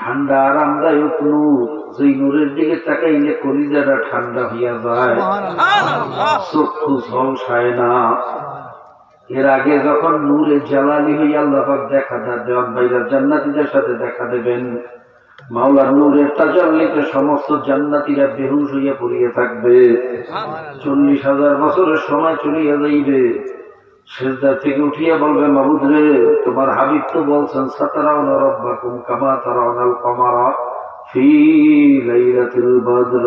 ঠান্ডা আরামদায়ক নূর যেই নূরের দিকে তাকাইলে কলিজাটা ঠান্ডা হইয়া যায়। চক্ষু ঝলসায় না। এর আগে যখন নূরে জালালি হইয়া আল্লাহাক দেখা দেওয়ান ভাইরা জান্নাতিদের সাথে দেখা দেবেন। মাওলার নূরের তাজাল্লিতে সমস্ত জান্নাতিরা বেহুশ হইয়া পড়িয়া থাকবে। চল্লিশ হাজার বছরের সময় চলিয়া যাইবে। সেজদা থেকে উঠিয়া বলবে, মাবুদ রে, তোমার হাবিব তো বলছেন সাতারাও রব্বাকুম কামা তারাউনাল কমারা ফি লাইলাতুল বদর।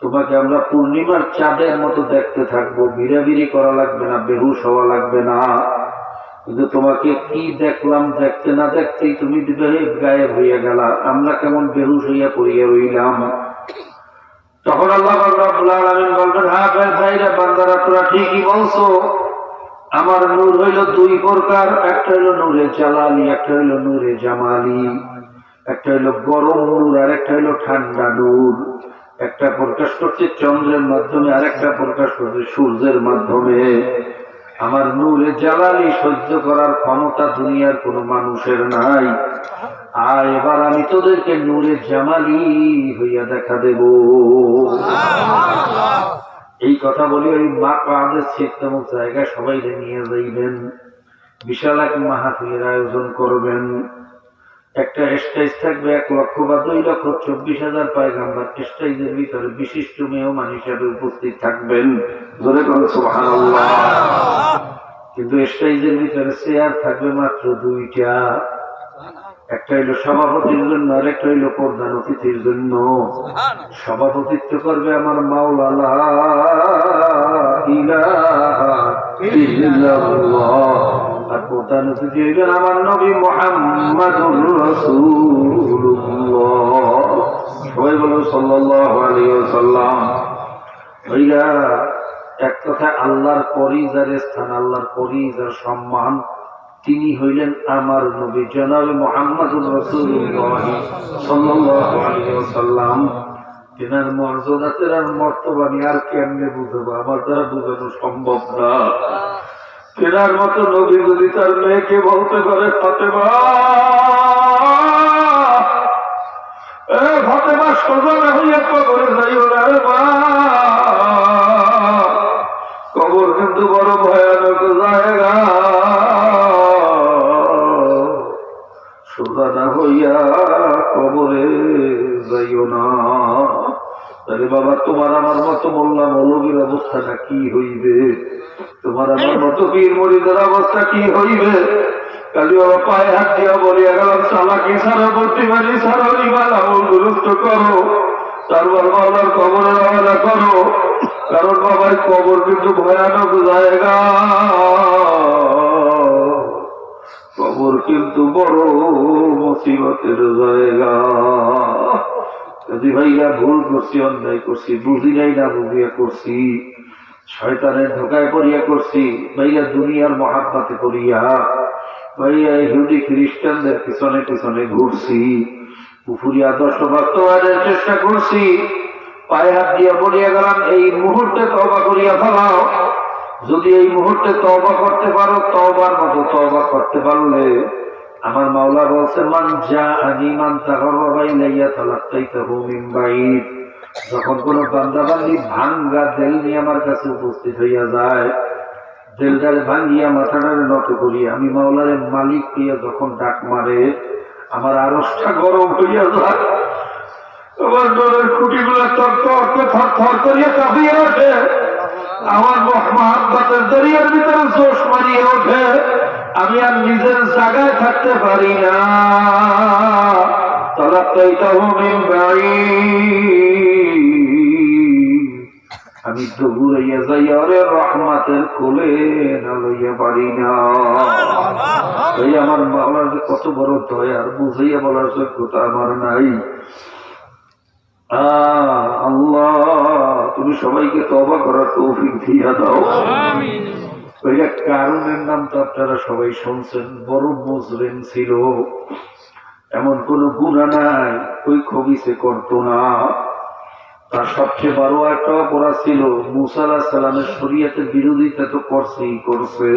তোমাকে আমরা পূর্ণিমার চাঁদের মতো দেখতে থাকব, বিড়াবিড়ি করা লাগবে না, বেহুশ হওয়া লাগবে না। কিন্তু তোমাকে কি দেখলাম, দেখতে না দেখতেই তুমি গায়েব হইয়া গেলা। আমরা কেমন বেহুশ হইয়া পড়িয়া রইলাম? তখন আল্লাহ বলবেন হ্যাঁ ভাই ভাইরা, বান্দারা, তোরা ঠিকই বলছো। আমার নূর হইল দুই প্রকার, একটা হইল নূরে জালালি, একটা হইল নূরে জামালি। একটা হইল গরম নূর আর একটা হইল ঠান্ডা নূর। একটা প্রকাশ করছে চন্দ্রের মাধ্যমে আর একটা প্রকাশ করছে সূর্যের মাধ্যমে। আমার নূরে জালালি সহ্য করার ক্ষমতা দুনিয়ার কোনো মানুষের নাই। আর এবার আমি তোদেরকে নূরে জামালি হইয়া দেখা দেব। এই কথা বলি, ওই মা জায়গায় সবাই নিয়ে যাইবেন। বিশাল এক মাহাতুলের আয়োজন করবেন। একটা স্টেজ থাকবে এক লক্ষ বা দুই লক্ষ চব্বিশ হাজার পায়গাম্বার স্টেজের ভিতরে বিশিষ্ট মেহমান হিসাবে উপস্থিত থাকবেন। ধরে কিন্তু স্টেজের ভিতরে চেয়ার থাকবে মাত্র দুইটা। একটা হইল সভাপতির জন্য আর একটা হইল প্রধান অতিথির জন্য। সভাপতিত্ব করবে আমার ইল্লাল্লাহ। আর প্রধান অতিথি হইলেন আমার নবী মোহাম্মদুর সবাই বলুন সাল্লাল্লাহু আলাইহি ওয়াসাল্লাম ভাইয়া এক কথা আল্লাহর পরিজার স্থান আল্লাহর পরিজার সম্মান তিনি হইলেন আমার নবী জনাব মোহাম্মদ সাল্লাল্লাহু তেনার মর্যাদা, তেনার মর্তবা আমি আর কেমনে বুঝব? আমার দ্বারা বুঝানো সম্ভব না। তেনার মতো নবী যদি তার মেয়েকে বলতে পারে, ফাতেমা! ফাতেমা সজনে হইয়া কবরে যাইও না মরিদের অবস্থা কি হইবে? কালি বাবা পায়ে হাত দিয়া বলিয়া গেলাম সারা পারি সারা করো। তারপর বাবার করো। কারণ বাবার কবর কিন্তু ভয়ানক জায়গা। কবর কিন্তু বড় মুসিবতের জায়গা। যদি ভাইয়া ভুল করছি, অন্যায় করছি, বুঝি নাই না, বুঝিয়া করছি। শয়তানের ধোকায় পড়িয়া করছি ভাইয়া দুনিয়ার মহাত্মাতে পড়িয়া ভাইয়া ইহুদি খ্রিস্টানদের পিছনে পিছনে ঘুরছি পুকুরি আদর্শ বাস্তবায়নের চেষ্টা করছি, পায়ে হাত দিয়া পড়িয়া গেলাম, এই মুহূর্তে তবা করিয়া ফেলাও। যদি এই মুহূর্তে তবা করতে পারো তবার মতো তবা করতে পারলে, আমার মাওলা বলছে, মান যা আনি মান তাহর বাবাই লাইয়া তালাক্তাই তাহু মিম্বাইর যখন কোন বান্দাবান্দি ভাঙ্গা দেল নিয়ে আমার কাছে উপস্থিত হইয়া যায় দেলটারে ভাঙ্গিয়া মাথাটারে নত করি আমি মাওলারে মালিক হইয়া যখন ডাক মারে, আমার আরসটা গরম হইয়া যায়। আমার তর থর থর করিয়া ওঠে। আমার মহাব্বাতের দরিয়ার ভিতরে জোশ মারিয়ে ওঠে। আমি আর নিজের জায়গায় থাকতে পারি না। তো এটা বাড়ি আমি দৌড়াইয়া যাই আরে রহমাতের কোলে না লইয়া পারি না। আমার বাবার কত বড় দয়ার বুঝাইয়া বলার যোগ্যতা আমার নাই। আল্লাহ, তুমি সবাইকে তবা করার তৌফিক দিয়া দাও। কারণের নাম তো আপনারা সবাই শুনছেন, বড় মুসলিম ছিল। এমন কোন গুণা নাই, ওই খবিসে করতো না। তার সবচেয়ে বড় একটা অপরাধ ছিল মুসাল্লাহ সালামের শরীয়তের বিরোধিতা তো করছেই, করছে।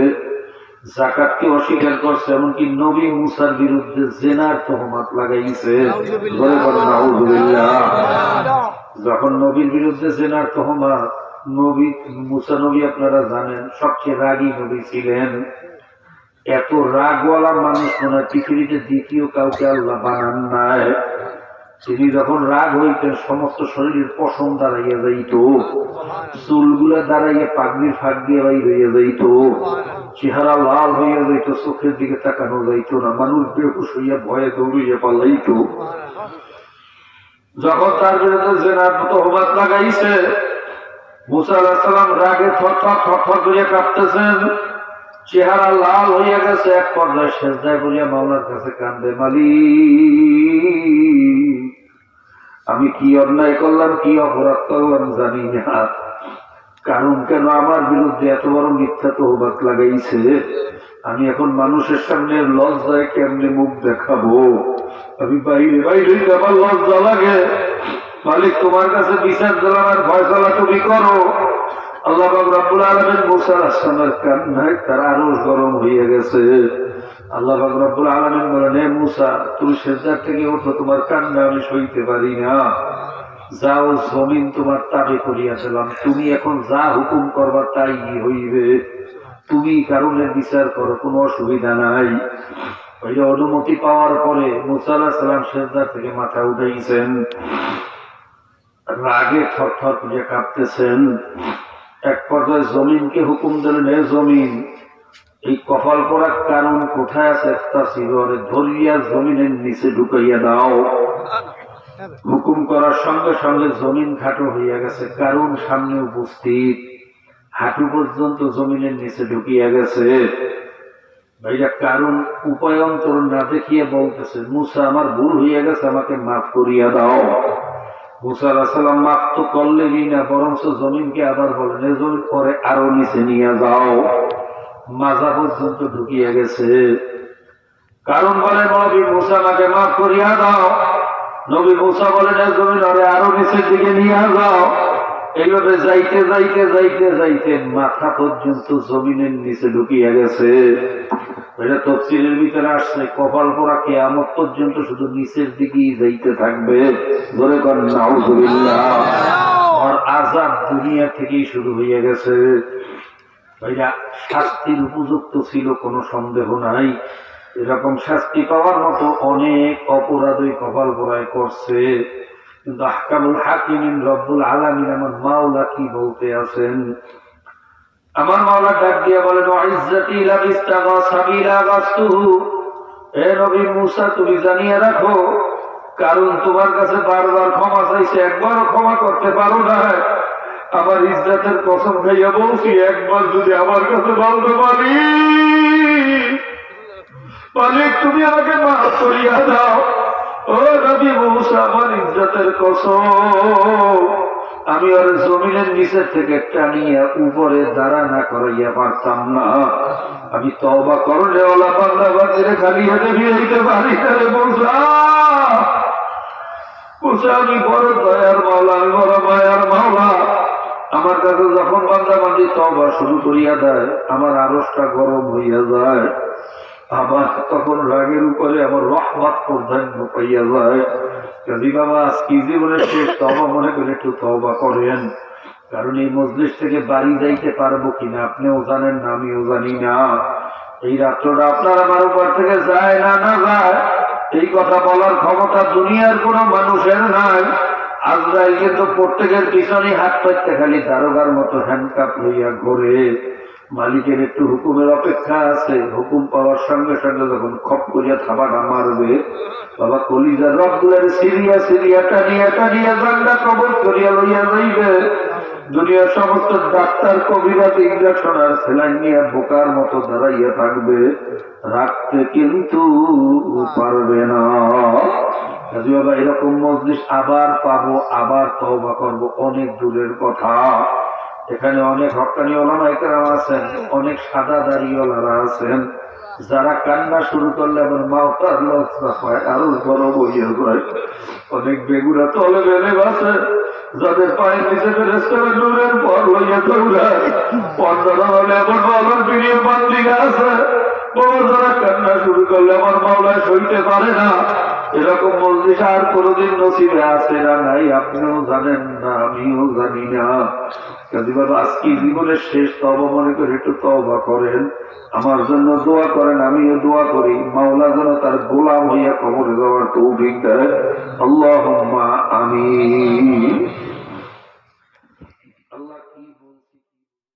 জাকাতকে অস্বীকার করছে, এমনকি নবী মুসার বিরুদ্ধে জেনার তহমত লাগাইছে। যখন নবীর বিরুদ্ধে জেনার তহমত, নবী, মুসা নবী আপনারা জানেন, সবচেয়ে রাগী নবী ছিলেন। এত রাগওয়ালা মানুষ মনে পৃথিবীতে দ্বিতীয় কাউকে আল্লাহ বানান নাই। তিনি যখন রাগ হইতেন, সমস্ত শরীরের পশম দাঁড়াইয়া যাইত। চুলগুলা দাঁড়াইয়া পাগড়ির ফাঁক দিয়ে বাইর হইয়া যাইত। চেহারা লাল হইয়া যাইত, চোখের দিকে তাকানো যাইত না। মানুষ বেহুশ হইয়া ভয়ে দৌড়িয়ে পালাইত। যখন তার বিরুদ্ধে জেনার তহবাদ লাগাইছে, মুসা আলাহিসাল্লাম রাগে থর থর থর থর করিয়া কাঁপতেছেন। চেহারা লাল হইয়া গেছে, এক পর্যায়ে শেষদায় বলিয়া মাওলার কাছে কান্দে মালি আমি কি অন্যায় করলাম, কি অপরাধ করলাম জানি না। কারণ কেন আমার বিরুদ্ধে এত বড় মিথ্যা তহবাদ লাগাইছে? আমি এখন মানুষের সামনে লজ্জায় কেমনে মুখ দেখাবো? আমি বাইরে বাইরে আমার লজ্জা লাগে। মালিক, তোমার কাছে বিচার দিলাম আর ফয়সলা তুমি করো। আল্লাহ বাবু রাব্বুল আলমের মুসার আসলামের কান্নায় তার আরও গরম হয়ে গেছে। আল্লাহ বাবু রাব্বুল আলমেন বলেন হে মুসা, তুমি সেজার থেকে ওঠো, তোমার কান্না আমি সইতে পারি না। যাও, জমিন তোমার তাবে করিয়া দিলাম তুমি এখন যা হুকুম করবার তাই হইবে। তুমি কারণের বিচার করো, কোনো অসুবিধা নাই। ওই অনুমতি পাওয়ার পরে মুসা আল্লাহ সাল্লাম সেজদার থেকে মাথা উঠাইছেন। রাগে থর থর করে কাঁপতেছেন। এক পর্যায়ে জমিনকে হুকুম দিলেন হে জমিন, এই কপাল পড়ার কারণ কোথায় আছে তা সিগরে ধরিয়া জমিনের নিচে ঢুকাইয়া দাও। হুকুম করার সঙ্গে সঙ্গে জমিন খাটো হইয়া গেছে, কারণ সামনে উপস্থিত। হাঁটু পর্যন্ত জমিনের নিচে ঢুকিয়া গেছে। ভাইয়া কারণ উপায়ন্তর না দেখিয়া বলতেছে, মুসা, আমার ভুল হইয়া গেছে, আমাকে মাফ করিয়া দাও। মুসা আলাহিসাল্লাম মাফ তো করলেনই না, বরঞ্চ জমিনকে আবার বলেন জমিন পরে আরও নিচে নিয়ে যাও। মাজা পর্যন্ত ঢুকিয়ে গেছে। কারণ বলে, নবী মুসা আমাকে মাফ করিয়া দাও। নবী মুসা বলেন জমিন আরে আরও নিচের দিকে নিয়ে যাও। এইভাবে যাইতে যাইতে যাইতে যাইতে মাথা পর্যন্ত জমিনের নিচে ঢুকিয়ে গেছে। এটা তফসিলের ভিতরে আসছে, কপাল পরা কেয়ামত পর্যন্ত শুধু নিচের দিকেই যাইতে থাকবে। ধরে কর, নাউজুবিল্লাহ। আর আজাদ দুনিয়া থেকেই শুরু হয়ে গেছে। ভাইরা, শাস্তির উপযুক্ত ছিল, কোনো সন্দেহ নাই। এরকম শাস্তি পাওয়ার মতো অনেক অপরাধই কপাল পরায় করছে। কিন্তু আহকামুল হাকিমিন রব্বুল আমার মাওলা কি বলতে আছেন? আমার মাওলা ডাক দিয়ে বলেন ইজ্জতি গাস্তুহু হে নবী মুসা, তুমি জানিয়ে রাখো, কারণ তোমার কাছে বারবার ক্ষমা চাইছে, একবারও ক্ষমা করতে পারো না আমার ইজ্জতের কসম খাইয়া বলছি, একবার যদি আমার কাছে বলতে পারি, মালিক, তুমি আমাকে মাফ করিয়া দাও। ও নবী মুসা, আমার ইজ্জতের আমি ওর জমিনের নিচের থেকে টানিয়া উপরে দাঁড়া না করাইয়া পারতাম না। আমি তবা করলে ওলা বান্দা বান্দিরে খালি হাতে ফিরাইতে পারি না রে মুসা। মুসা, আমি বড় দয়ার মাওলা, আমি বড় মায়ার মাওলা। আমার কাছে যখন বান্দা বান্দি তবা শুরু করিয়া দেয়, আমার আরসটা গরম হইয়া যায়। আবার তখন রাগের উপরে আমার রহমত প্রাধান্য পাইয়া যায়। কাজী বাবা আজকে জীবনের শেষ তবা মনে করে একটু তবা করেন, কারণ এই মজলিস থেকে বাড়ি যাইতে পারব কিনা আপনিও জানেন না, আমিও জানি না। এই রাত্রটা আপনার আমার উপর থেকে যায় না না যায়? এই কথা বলার ক্ষমতা দুনিয়ার কোনো মানুষের নাই। আজ আজরাইল কিন্তু প্রত্যেকের পিছনে হাত পাইতে খালি দারোগার মতো হ্যান্ডকাপ লইয়া ঘোরে। মালিকের একটু হুকুমের অপেক্ষা আছে। হুকুম পাওয়ার সঙ্গে সঙ্গে যখন খপ করিয়া থাবাটা মারবে, বাবা কলিজার রবগুলার সিরিয়া সিরিয়া টানিয়া টানিয়া জান্ডা কবর করিয়া লইয়া যাইবে। দুনিয়ার সমস্ত ডাক্তার, কবিরাজ ইঞ্জেকশন আর সেলাইন নিয়ে বোকার মতো দাঁড়াইয়া থাকবে। রাখতে কিন্তু পারবে না। কাজী বাবা, এরকম মজলিস আবার পাবো, আবার তওবা করব, অনেক দূরের কথা। এখানে অনেক হকানি ওলামা একরাম আছেন, অনেক সাদা দাড়িওয়ালারা আছেন। যারা কান্না শুরু করলে আবার মাওতার লজ্জা হয় আরও বড় বইয়া যায় অনেক বেগুরা তলে বেলে বাসে, যাদের পায়ের নিচে ফেরেস্তারা নূরের পর লইয়া দৌড়ায়। পর্দারা হলে এমন মাওলার প্রিয় বান্দিগা আছে। বড় যারা কান্না শুরু করলে আমার মাওলায় সইতে পারে না। এরকম মজলিস আর কোনোদিন নসিবে আছে না নাই। আপনিও জানেন না, আমিও জানি না। কাজী বাবা, আজকে জীবনের শেষ তবা মনে করে একটু তবা করেন। আমার জন্য দোয়া করেন, আমিও দোয়া করি। মাওলা যেন তার গোলাম হইয়া কবরে যাওয়ার তৌফিক দেয় আল্লাহ আমি